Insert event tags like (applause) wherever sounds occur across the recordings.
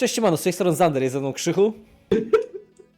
Cześć, siemano, z tej strony Zander, jest ze mną Krzychu.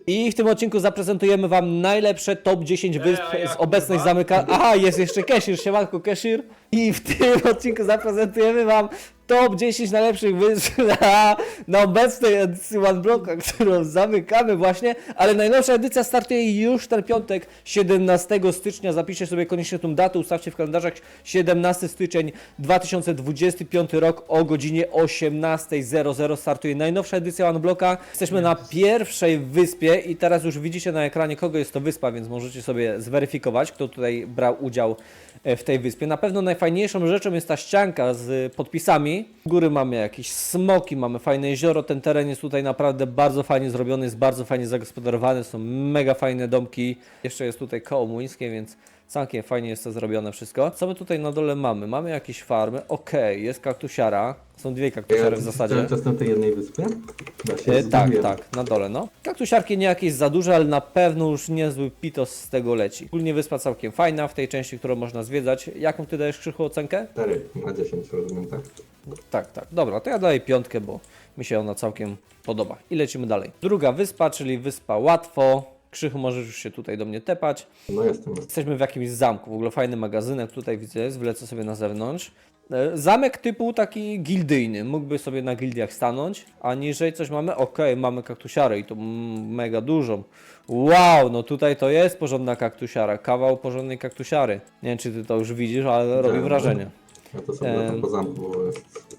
I w tym odcinku zaprezentujemy wam najlepsze top 10 wysp a z obecnej kurwa? zamyka... Aha, jest jeszcze Keshir, siemanko Keshir. I w tym (laughs) odcinku zaprezentujemy wam top 10 najlepszych wysp (laughs) na, na obecnej edycji OneBlocka, którą zamykamy właśnie, ale najnowsza edycja startuje już ten piątek, 17 stycznia. Zapiszcie sobie koniecznie tą datę, ustawcie w kalendarzach 17 styczeń 2025 rok o godzinie 18.00 startuje najnowsza edycja OneBlocka. Jesteśmy na pierwszej wyspie i teraz już widzicie na ekranie kogo jest to wyspa, więc możecie sobie zweryfikować, kto tutaj brał udział e, w tej wyspie. Na pewno najfajniejszą rzeczą jest ta ścianka z podpisami. Góry mamy jakieś smoki, mamy fajne jezioro. Ten teren jest tutaj naprawdę bardzo fajnie zrobiony, jest bardzo fajnie zagospodarowany, są mega fajne domki. Jeszcze jest tutaj koło młyńskie, więc całkiem fajnie jest to zrobione wszystko. Co my tutaj na dole mamy? Mamy jakieś farmy. Okej, jest kaktusiara. Są dwie kaktusiary w zasadzie. Cały czas na tej jednej wyspie? Się E, tak, zgubiłem. tak, na dole, no. Kaktusiarki nie jakieś za duże, ale na pewno już niezły pitos z tego leci. Ogólnie wyspa całkiem fajna w tej części, którą można zwiedzać. Jaką ty dajesz Krzychu ocenkę? 4 na 10 rozumiem, tak? Tak, tak. Dobra, to ja daję piątkę, bo mi się ona całkiem podoba. I lecimy dalej. Druga wyspa, czyli wyspa Łatwo. Krzychu, możesz już się tutaj do mnie tepać. No jestem. Jesteśmy w jakimś zamku, w ogóle fajny magazynek tutaj widzę jest, wlecę sobie na zewnątrz. E, Zamek typu taki gildyjny, mógłby sobie na gildiach stanąć, a niżej coś mamy, okej, mamy kaktusiarę i to mega dużą. Wow, no tutaj to jest porządna kaktusiara, kawał porządnej kaktusiary. Nie wiem czy ty to już widzisz, ale robi wrażenie. Ja to sobie latam po zamku, bo jest...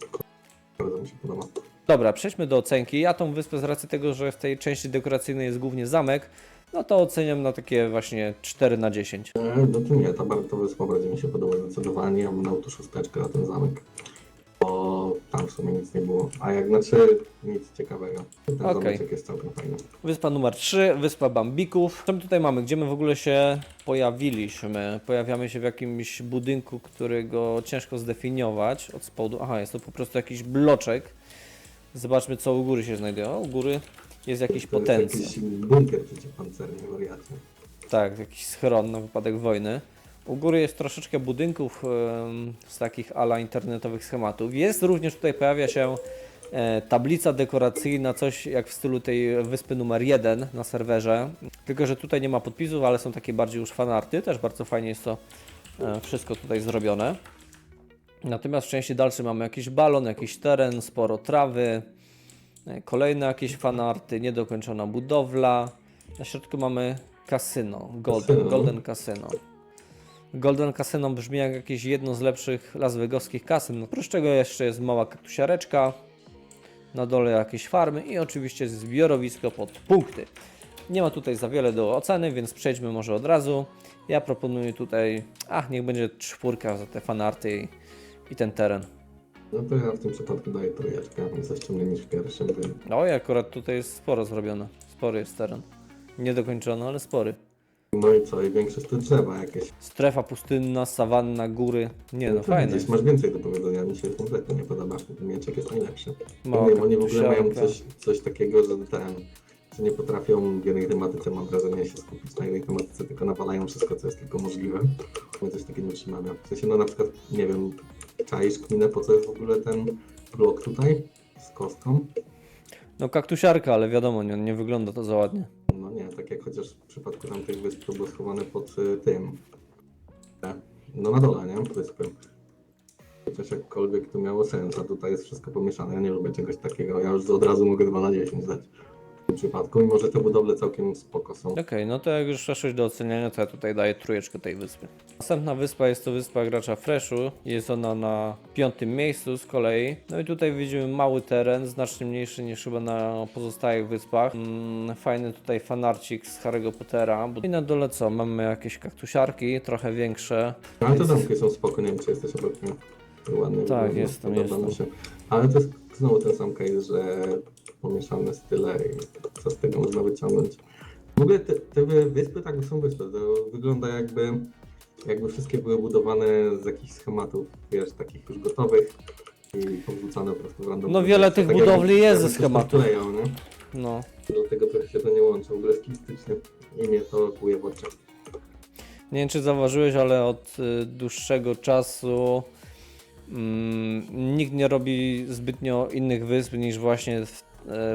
Bardzo mi się podoba. Dobra, przejdźmy do ocenki. Ja tą wyspę z racji tego, że w tej części dekoracyjnej jest głównie zamek, no to oceniam na takie właśnie 4 na 10. E, No to nie, ta bardzo wyspa bardziej mi się podoba zdecydowanie. Ja bym dał tu szósteczkę na ten zamek. Bo tam w sumie nic nie było. A jak znaczy nic ciekawego. Ten Okej. zameczek jest całkiem fajny. Wyspa numer 3, wyspa Bambików. Co my tutaj mamy? Gdzie my w ogóle się pojawiliśmy? Pojawiamy się w jakimś budynku, którego ciężko zdefiniować od spodu. Aha, jest to po prostu jakiś bloczek. Zobaczmy, co u góry się znajduje. O, u góry jest jakiś To jest potencjał. jakiś bunkier przeciwpancerny, wariacie. Tak, jakiś schron na wypadek wojny. U góry jest troszeczkę budynków z takich ala internetowych schematów. Jest również tutaj pojawia się e, tablica dekoracyjna, coś jak w stylu tej wyspy numer 1 na serwerze. Tylko, że tutaj nie ma podpisów, ale są takie bardziej już fanarty. Też bardzo fajnie jest to e, wszystko tutaj zrobione. Natomiast w części dalszej mamy jakiś balon, jakiś teren, sporo trawy, e, kolejne jakieś fanarty, niedokończona budowla. Na środku mamy kasyno, Golden. Golden Casino. Golden Casino brzmi jak jakieś jedno z lepszych Las Vegaskich kasyn. Oprócz czego jeszcze jest mała kaktusiareczka, na dole jakieś farmy i oczywiście zbiorowisko pod punkty. Nie ma tutaj za wiele do oceny, więc przejdźmy może od razu. Ja proponuję tutaj, ach, niech będzie czwórka za te fanarty i, i ten teren. No to ja w tym przypadku daję trójeczkę. Jest jeszcze mniej niż w pierwszym, więc Oj, akurat tutaj jest sporo zrobione. Spory jest teren. Niedokończony, ale spory. No i co? I większość to drzewa jakieś. Strefa pustynna, sawanna, góry. Nie no, to fajne. Gdzieś masz więcej do powiedzenia, mi się kompletnie nie podoba. Mieczek jest najlepszy. Mała nie wiem, oni w ogóle mają coś, coś takiego, że ten, że nie potrafią w jednej tematyce, mam wrażenie, się skupić na jednej tematyce, tylko nawalają wszystko, co jest tylko możliwe. My coś takiego nie trzymamy. W sensie, no na przykład, nie wiem, czaisz kminę, po co jest w ogóle ten blok tutaj z kostką? No kaktusiarka, ale wiadomo, nie, nie wygląda to za ładnie. Tak jak chociaż w przypadku tamtych wysp to było schowane pod y, tym. No na dole, nie? Wyspy. Chociaż jakkolwiek to miało sens, a tutaj jest wszystko pomieszane. Ja nie lubię czegoś takiego. Ja już od razu mogę 2 na 10 dać. Tym przypadku, mimo że te budowle całkiem spoko są. Okej, no to jak już przeszłeś do oceniania, to ja tutaj daję trójeczkę tej wyspy. Następna wyspa jest to wyspa gracza Freshu. Jest ona na piątym miejscu z kolei. No i tutaj widzimy mały teren, znacznie mniejszy niż chyba na pozostałych wyspach. Mm, fajny tutaj fanarcik z Harry'ego Pottera. I na dole co? Mamy jakieś kaktusiarki, trochę większe. No, ale te domki są spoko, nie wiem czy jesteś obok mnie. Ładnie Tak, jestem, jestem. Się. Ale to jest znowu ten sam case, że pomieszane style i co z tego można wyciągnąć. W ogóle te, te wy- wyspy tak są wyspy, to wygląda jakby, jakby wszystkie były budowane z jakichś schematów, wiesz, takich już gotowych i powrzucane po prostu w random. No wiele tych Tak budowli jest ze schematów. nakleją, nie? No. Dlatego trochę się to nie łączy, w ogóle stylistycznie i mnie to kuje w oczach. Nie wiem, czy zauważyłeś, ale od y, dłuższego czasu mm, nikt nie robi zbytnio innych wysp niż właśnie w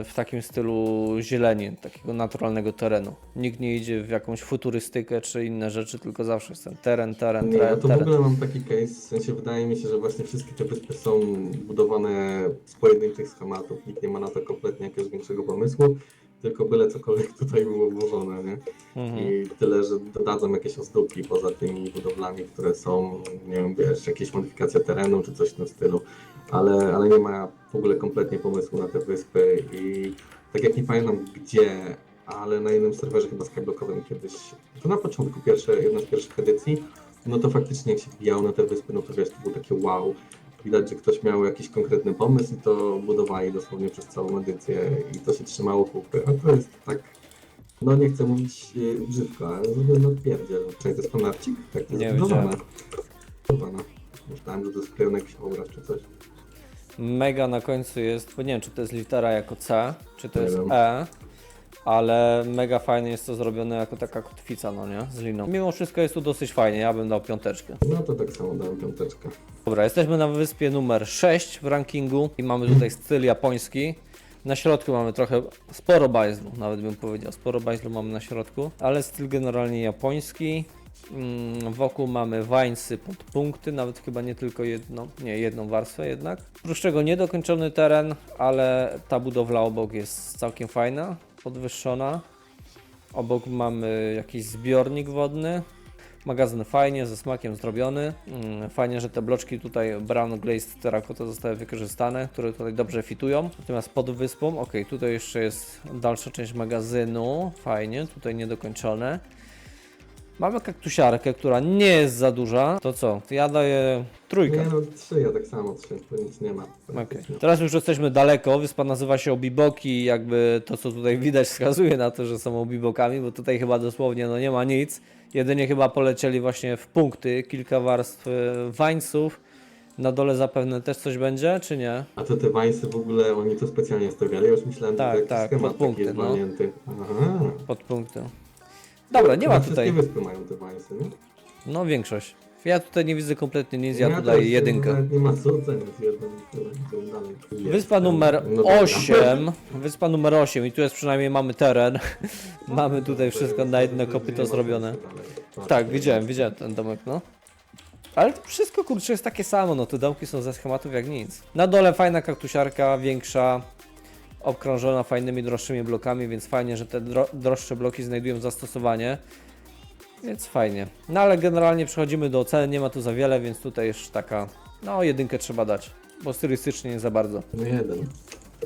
w takim stylu zieleni, takiego naturalnego terenu. Nikt nie idzie w jakąś futurystykę czy inne rzeczy, tylko zawsze jest ten teren, teren, Nie, ja teren, to w teren. ogóle mam taki case, w sensie wydaje mi się, że właśnie wszystkie te wyspy są budowane z pojedynczych schematów, nikt nie ma na to kompletnie jakiegoś większego pomysłu, tylko byle cokolwiek tutaj było włożone, nie? Mhm. I tyle, że dodadzą jakieś ozdóbki poza tymi budowlami, które są, nie wiem, wiesz, jakieś modyfikacja terenu czy coś w tym stylu, ale, ale nie ma w ogóle kompletnie pomysłu na te wyspy i tak jak nie pamiętam gdzie, ale na jednym serwerze chyba skyblockowym kiedyś, to na początku, pierwsze, jedna z pierwszych edycji, no to faktycznie jak się wbijało na te wyspy, no to wiesz, to było takie wow. Widać, że ktoś miał jakiś konkretny pomysł i to budowali dosłownie przez całą edycję i to się trzymało kupy, a to jest tak no nie chcę mówić e, brzydko, ale no pierdziel. Czy to jest fanarcik? Tak, to jest Nie. Myślałem, że to jest klejony jakiś obraz czy coś. Mega na końcu jest, bo nie wiem czy to jest litera jako C, czy to jest. E, ale mega fajnie jest to zrobione jako taka kotwica, no nie, z liną. Mimo wszystko jest tu dosyć fajnie, ja bym dał piąteczkę. No to tak samo dałem piąteczkę. Dobra, jesteśmy na wyspie numer 6 w rankingu i mamy tutaj styl japoński. Na środku mamy trochę, sporo bajzlu, nawet bym powiedział, sporo bajzlu mamy na środku, ale styl generalnie japoński. Mm, Wokół mamy wańsy pod punkty, nawet chyba nie tylko jedną, nie jedną warstwę jednak. Oprócz czego niedokończony teren, ale ta budowla obok jest całkiem fajna, podwyższona. Obok mamy jakiś zbiornik wodny, Magazyn fajnie, ze smakiem zrobiony. Mm, Fajnie, że te bloczki tutaj Brown Glazed Terracotta zostały wykorzystane, które tutaj dobrze fitują. Natomiast pod wyspą, ok, tutaj jeszcze jest dalsza część magazynu. Fajnie, tutaj niedokończone. Mamy kaktusiarkę, która nie jest za duża. To co? Ja daję trójkę. Nie no, trzy, ja tak samo trzy, to nic nie ma. Okej. Teraz już jesteśmy daleko, wyspa nazywa się Obiboki, jakby to co tutaj widać wskazuje na to, że są Obibokami, bo tutaj chyba dosłownie no nie ma nic. Jedynie chyba polecieli właśnie w punkty, kilka warstw e, wańców. Na dole zapewne też coś będzie, czy nie? A to te wańsy w ogóle, oni to specjalnie stawiali, ja już myślałem, Tak, że to tak, jakiś schemat pod punkty, taki jest no. walnięty. Aha. Pod punkty. Dobra, nie ma tutaj. Wszystkie wyspy mają te wańsy, nie? No większość. Ja tutaj nie widzę kompletnie nic, ja też, tu daję no, jedynkę. nawet Nie ma co oceniać, dalej. Wyspa numer no dobra. 8. Wyspa numer 8 i tu jest przynajmniej mamy teren. (laughs) mamy tutaj wszystko na jedno kopyto zrobione. Tak, widziałem, widziałem ten domek, no. Ale to wszystko kurczę jest takie samo, no te domki są ze schematów jak nic. Na dole fajna kaktusiarka, większa, obkrążona fajnymi, droższymi blokami, więc fajnie, że te dro droższe bloki znajdują zastosowanie. Więc fajnie. No ale generalnie przechodzimy do oceny, nie ma tu za wiele, więc tutaj już taka, no jedynkę trzeba dać, bo stylistycznie nie za bardzo. No jeden.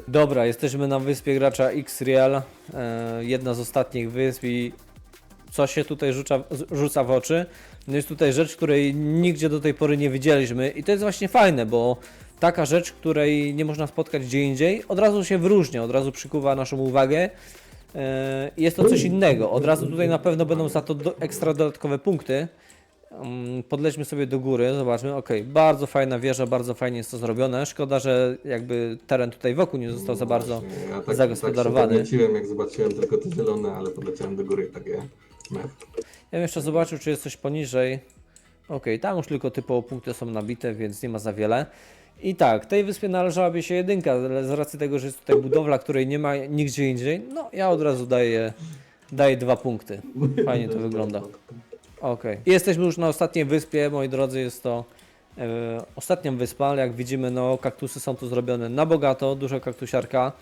Dobra, jesteśmy na wyspie gracza X-Real, e, jedna z ostatnich wysp i co się tutaj rzuca, rzuca w oczy? No jest tutaj rzecz, której nigdzie do tej pory nie widzieliśmy i to jest właśnie fajne, bo taka rzecz, której nie można spotkać gdzie indziej, od razu się wyróżnia, od razu przykuwa naszą uwagę. E, Jest to coś innego. Od razu tutaj na pewno będą za to do, ekstra dodatkowe punkty. Mm, Podlećmy sobie do góry, zobaczmy. Ok, bardzo fajna wieża, bardzo fajnie jest to zrobione. Szkoda, że jakby teren tutaj wokół nie został za bardzo Właśnie, ja tak, zagospodarowany. Tak się jak zobaczyłem tylko te zielone, ale podleciałem do góry i takie mech. Ja bym jeszcze zobaczył, czy jest coś poniżej. Ok, tam już tylko typowo punkty są nabite, więc nie ma za wiele. I tak, tej wyspie należałaby się jedynka, ale z racji tego, że jest tutaj budowla, której nie ma nigdzie indziej, no ja od razu daję, daję dwa punkty. Fajnie to wygląda. Okej. Jesteśmy już na ostatniej wyspie, moi drodzy, jest to e, ostatnia wyspa, ale jak widzimy, no kaktusy są tu zrobione na bogato, dużo kaktusiarka.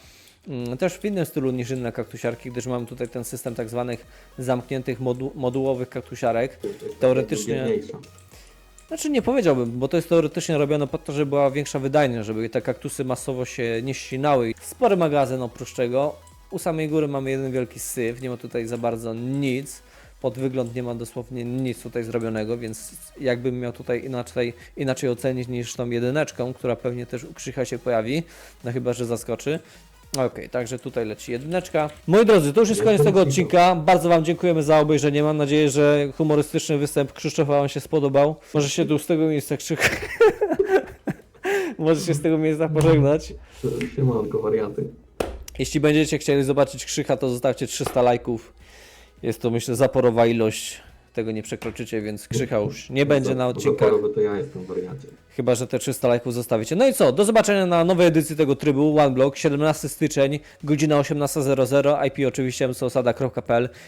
Mm, Też w innym stylu niż inne kaktusiarki, gdyż mamy tutaj ten system tak zwanych zamkniętych modu modułowych kaktusiarek. Teoretycznie-. Znaczy nie powiedziałbym, bo to jest teoretycznie robione po to, żeby była większa wydajność, żeby te kaktusy masowo się nie ścinały. Spory magazyn oprócz tego. U samej góry mamy jeden wielki syf, nie ma tutaj za bardzo nic. Pod wygląd nie ma dosłownie nic tutaj zrobionego, więc jakbym miał tutaj inaczej, inaczej ocenić niż tą jedyneczką, która pewnie też u Krzycha się pojawi, no chyba, że zaskoczy. Okej, także tutaj leci jedyneczka. Moi drodzy, to już jest koniec tego odcinka. Bardzo Wam dziękujemy za obejrzenie. Mam nadzieję, że humorystyczny występ Krzysztofa Wam się spodobał. Może się tu z tego miejsca Krzyk... (laughs) Może się z tego miejsca pożegnać. Siemanko, wariaty. Jeśli będziecie chcieli zobaczyć Krzycha, to zostawcie 300 lajków. Jest to myślę zaporowa ilość. Tego nie przekroczycie, więc Krzycha już nie będzie na odcinkach. Zaporowy to ja jestem wariacie. Chyba, że te 300 lajków zostawicie. No i co? Do zobaczenia na nowej edycji tego trybu OneBlock, 17 styczeń, godzina 18.00, IP oczywiście msosada.pl